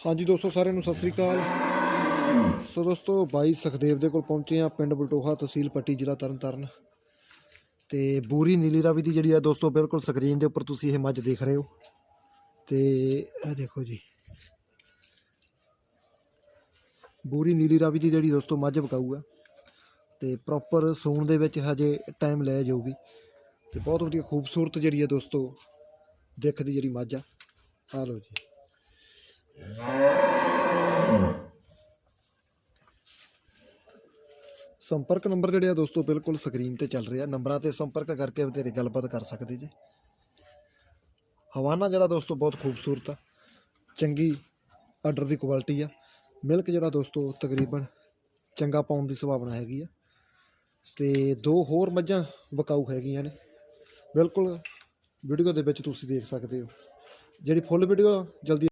ਹਾਂਜੀ ਦੋਸਤੋ, ਸਾਰਿਆਂ ਨੂੰ ਸਤਿ ਸ੍ਰੀ ਅਕਾਲ। ਸੋ ਦੋਸਤੋ, ਬਾਈ ਸੁਖਦੇਵ ਦੇ ਕੋਲ ਪਹੁੰਚੇ ਆ ਪਿੰਡ ਬਲਟੋਹਾ ਤਹਿਸੀਲ ਪੱਟੀ ਜ਼ਿਲ੍ਹਾ ਤਰਨਤਾਰਨ। ਤੇ ਬੂਰੀ ਨੀਲੀ ਰਾਵੀ ਦੀ ਜਿਹੜੀ ਆ ਦੋਸਤੋ, ਬਿਲਕੁਲ ਸਕਰੀਨ ਦੇ ਉੱਪਰ ਤੁਸੀਂ ਇਹ ਮੱਝ ਦੇਖ ਰਹੇ ਹੋ। ਤੇ ਇਹ ਦੇਖੋ ਜੀ। ਬੂਰੀ ਨੀਲੀ ਰਾਵੀ ਦੀ ਜਿਹੜੀ ਦੋਸਤੋ, ਮੱਝ ਵਿਕਾਊ ਆ ਤੇ ਪ੍ਰੋਪਰ ਸੂਣ ਦੇ ਵਿੱਚ ਹਜੇ ਟਾਈਮ ਲੈ ਜਾਊਗੀ। ਤੇ ਬਹੁਤ ਵਧੀਆ ਖੂਬਸੂਰਤ ਜਿਹੜੀ ਆ ਦੋਸਤੋ, ਦਿੱਖ ਦੀ ਜਿਹੜੀ ਮੱਝ ਆ। ਆ ਲਓ ਜੀ। ਸੰਪਰਕ ਨੰਬਰ ਜਿਹੜੇ ਆ ਦੋਸਤੋ ਬਿਲਕੁਲ ਸਕਰੀਨ ਤੇ ਚੱਲ ਰਿਹਾ ਨੰਬਰਾਂ ਤੇ ਸੰਪਰਕ ਕਰਕੇ ਬਤੇਰੇ ਗੱਲਬਾਤ ਕਰ ਸਕਦੇ ਜੀ। ਹਵਾਨਾ ਜਿਹੜਾ ਦੋਸਤੋ ਬਹੁਤ ਖੂਬਸੂਰਤ ਆ। ਚੰਗੀ ਆਰਡਰ ਦੀ ਕੁਆਲਿਟੀ ਆ। ਮਿਲਕ ਜਿਹੜਾ ਦੋਸਤੋ ਤਕਰੀਬਨ ਚੰਗਾ ਪਾਉਣ ਦੀ ਸੰਭਾਵਨਾ ਹੈਗੀ ਆ। ਤੇ ਦੋ ਹੋਰ ਮੱਝਾਂ ਵਿਕਾਊ ਹੈਗੀਆਂ ਨੇ। ਬਿਲਕੁਲ ਵੀਡੀਓ ਦੇ ਵਿੱਚ ਤੁਸੀਂ ਦੇਖ ਸਕਦੇ ਹੋ। ਜਿਹੜੀ ਫੁੱਲ ਵੀਡੀਓ ਜਲਦੀ